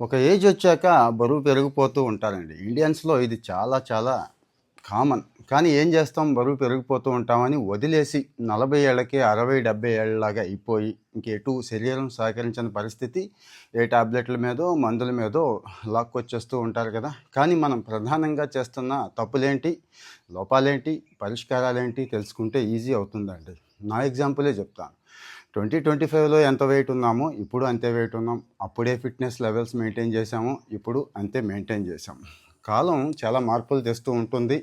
ఒక ఏజ్ వచ్చాక బరువు పెరిగిపోతూ ఉంటారండి. ఇండియన్స్లో ఇది చాలా చాలా కామన్. కానీ ఏం చేస్తాం? బరువు పెరిగిపోతూ ఉంటామని వదిలేసి నలభై ఏళ్ళకి అరవై డెబ్బై ఏళ్ళలాగా అయిపోయి ఇంకెటు శరీరం సహకరించని పరిస్థితి ఏ టాబ్లెట్ల మీదో మందుల మీదో లాక్కొచ్చేస్తూ ఉంటారు కదా. కానీ మనం ప్రధానంగా చేస్తున్న తప్పులేంటి? లోపాలేంటి? పరిష్కారాలేంటి? తెలుసుకుంటే ఈజీ అవుతుందండి. నా ఎగ్జాంపులే చెప్తాను. ట్వంటీ ట్వంటీ ఫైవ్లో ఎంత వెయిట్ ఉన్నామో ఇప్పుడు అంతే వెయిట్ ఉన్నాం. అప్పుడే ఫిట్నెస్ లెవెల్స్ మెయింటైన్ చేసాము ఇప్పుడు అంతే మెయింటైన్ చేసాం కాలం చాలా మార్పులు తెస్తూ ఉంటుంది.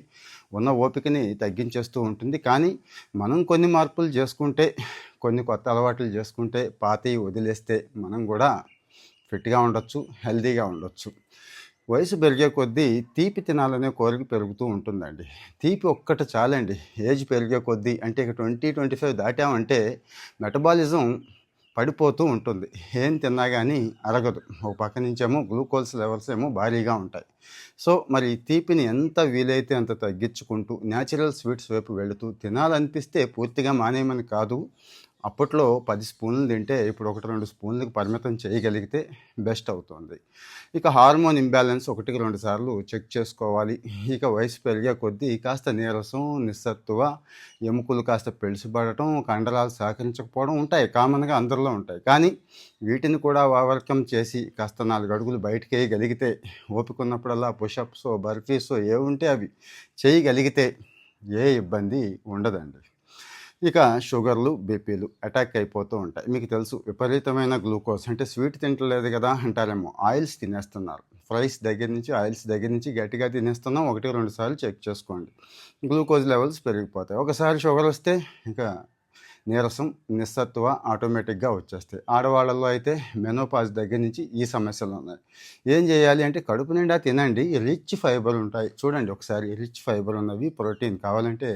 ఉన్న ఓపికని తగ్గించేస్తూ ఉంటుంది. కానీ మనం కొన్ని మార్పులు చేసుకుంటే కొన్ని కొత్త అలవాట్లు చేసుకుంటే పాతవి వదిలేస్తే మనం కూడా ఫిట్గా ఉండొచ్చు హెల్తీగా ఉండొచ్చు. వయసు పెరిగే కొద్దీ తీపి తినాలనే కోరిక పెరుగుతూ ఉంటుందండి. తీపి ఒక్కటి చాలండి. ఏజ్ పెరిగే కొద్దీ అంటే ఇక ట్వంటీ ట్వంటీ ఫైవ్ దాటామంటే మెటబాలిజం పడిపోతూ ఉంటుంది. ఏం తిన్నా కానీ అరగదు. ఒక పక్క నుంచేమో గ్లూకోజ్ లెవెల్స్ ఏమో భారీగా ఉంటాయి. సో మరి తీపిని ఎంత వీలైతే అంత తగ్గించుకుంటూ న్యాచురల్ స్వీట్స్ వైపు వెళుతూ తినాలనిపిస్తే పూర్తిగా మానేయమని కాదు అప్పట్లో పది స్పూన్లు తింటే ఇప్పుడు ఒకటి రెండు స్పూన్లకు పరిమితం చేయగలిగితే బెస్ట్ అవుతుంది. ఇక హార్మోన్ ఇంబ్యాలెన్స్ ఒకటికి రెండు సార్లు చెక్ చేసుకోవాలి. ఇక వయసు పెరిగే కొద్దీ కాస్త నీరసం నిస్సత్తువ ఎముకలు కాస్త పెళిసిపడటం కండరాలు సహకరించకపోవడం ఉంటాయి. కామన్గా అందరిలో ఉంటాయి. కానీ వీటిని కూడా ఓవర్కమ్ చేసి కాస్త నాలుగు అడుగులు బయటకు వేయగలిగితే ఓపిక పుషప్స్ బర్ఫీస్ ఏ ఉంటే అవి చేయగలిగితే ఏ ఇబ్బంది ఉండదండి. ఇక షుగర్లు బీపీలు అటాక్ అయిపోతూ ఉంటాయి. మీకు తెలుసు విపరీతమైన గ్లూకోజ్ అంటే స్వీట్ తింటలేదు కదా అంటారేమో. ఆయిల్స్ తినేస్తున్నారు. ఫ్రైస్ దగ్గర నుంచి ఆయిల్స్ దగ్గర నుంచి గట్టిగా తినేస్తున్నాం. ఒకటి రెండు సార్లు చెక్ చేసుకోండి. గ్లూకోజ్ లెవెల్స్ పెరిగిపోతాయి. ఒకసారి షుగర్ వస్తే ఇక నీరసం నిస్సత్వ ఆటోమేటిక్గా వచ్చేస్తాయి. ఆడవాళ్ళలో అయితే మెనోపాజ్ దగ్గర నుంచి ఈ సమస్యలు ఉన్నాయి. ఏం చేయాలి అంటే కడుపు నిండా తినండి. రిచ్ ఫైబర్ ఉంటాయి. చూడండి ఒకసారి రిచ్ ఫైబర్ ఉన్నవి ప్రోటీన్ కావాలంటే